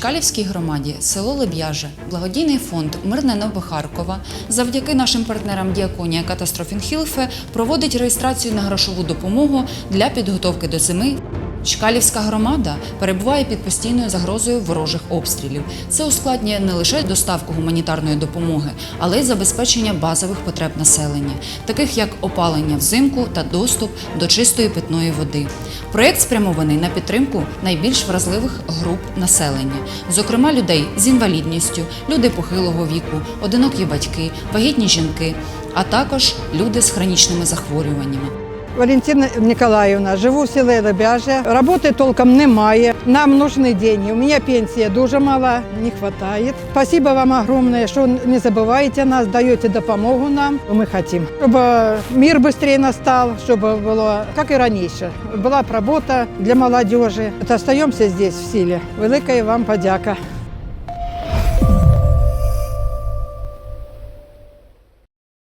Чкалівській громаді село Леб'яже, благодійний фонд Мирне Нове Харкова завдяки нашим партнерам Діаконія Катастрофінхілфе проводить реєстрацію на грошову допомогу для підготовки до зими. Чкалівська громада перебуває під постійною загрозою ворожих обстрілів. Це ускладнює не лише доставку гуманітарної допомоги, але й забезпечення базових потреб населення, таких як опалення взимку та доступ до чистої питної води. Проєкт спрямований на підтримку найбільш вразливих груп населення, зокрема людей з інвалідністю, люди похилого віку, одинокі батьки, вагітні жінки, а також люди з хронічними захворюваннями. Валентина Николаевна, живу в селе Лебяже. Работы толком немає. Нам нужны деньги. У меня пенсия дуже мала, не хватает. Спасибо вам огромное, что не забываете нас, даете допомогу нам. Мы хотим, чтобы мир быстрее настал, чтобы было, как и раньше, была б работа для молодежи. Вот Остаемся здесь в силе. Великая вам подяка.